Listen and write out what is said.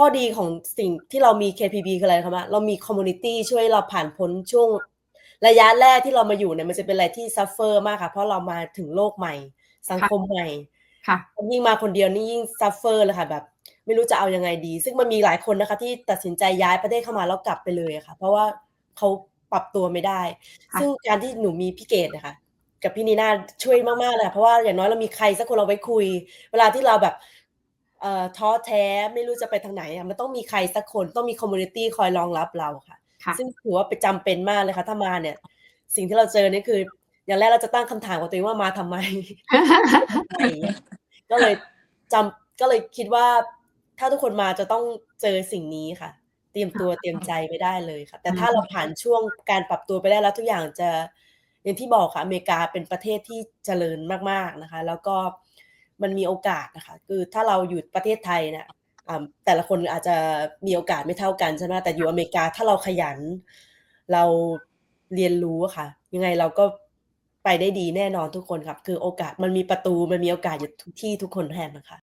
ข้อดีของสิ่งที่เรามี KPB คืออะไรคะมะเรามีคอมมิวนิตีช่วยเราผ่านพ้นช่วงระยะแรกที่เรามาอยู่เนี่ยมันจะเป็นอะไรที่ suffer มากค่ะ เพราะเรามาถึงโลกใหม่ สังค่ะคมใหม่ค่ะยิ่งมาคนเดียวนี่ยิ่ง suffer เลยค่ะแบบ ไม่รู้จะเอายังไงดี ซึ่งมันมีหลายคนนะคะ ที่ตัดสินใจย้ายประเทศเข้ามาแล้วกลับไปเลยอะค่ะ เพราะว่าเขาปรับตัวไม่ได้ค่ะซึ่งการที่หนูมีพี่เกดอะค่ะกับพี่นีน่าช่วยมากๆเลยค่ะเพราะว่าอย่างน้อยเรามีใครสักคนเราไว้คุย เวลาที่เราแบบ เอ่อท้อแท้ไม่รู้จะไปทางไหนอะมันต้องมีใครสักคนต้องมีคอมมิวนิตีคอยรองรับเราค่ะ ค่ะ ซึ่งถือว่าเป็นจำเป็นมากเลยค่ะ ถ้ามาเนี่ย สิ่งที่เราเจอนี่คือ อย่างแรกเราจะตั้งคำถามกับตัวเองว่ามาทำไม อะไรอย่างเงี้ยก็เลยจำก็เลยคิดว่า ถ้าทุกคนมาจะต้องเจอสิ่งนี้ค่ะ เตรียมตัวเตรียมใจไว้ได้เลยค่ะ แต่ถ้าเราผ่านช่วงการปรับตัวไปได้แล้วทุกอย่างจะอย่างที่บอกค่ะอเมริกาเป็นประเทศที่เจริญมากๆนะคะ แล้วก็ มันมีโอกาสนะคะ คือถ้าเราอยู่ประเทศไทยเนี่ยอ่าแต่ละคนอาจจะมีโอกาสไม่เท่ากันใช่ไหมแต่อยู่อเมริกาถ้าเราขยัน เราเรียนรู้อะค่ะ ยังไงเราก็ไปได้ดีแน่นอนทุกคนครับ คือโอกาสมันมีประตูมันมีโอกาสอยู่ทุกที่ทุกคนแทนนะคะ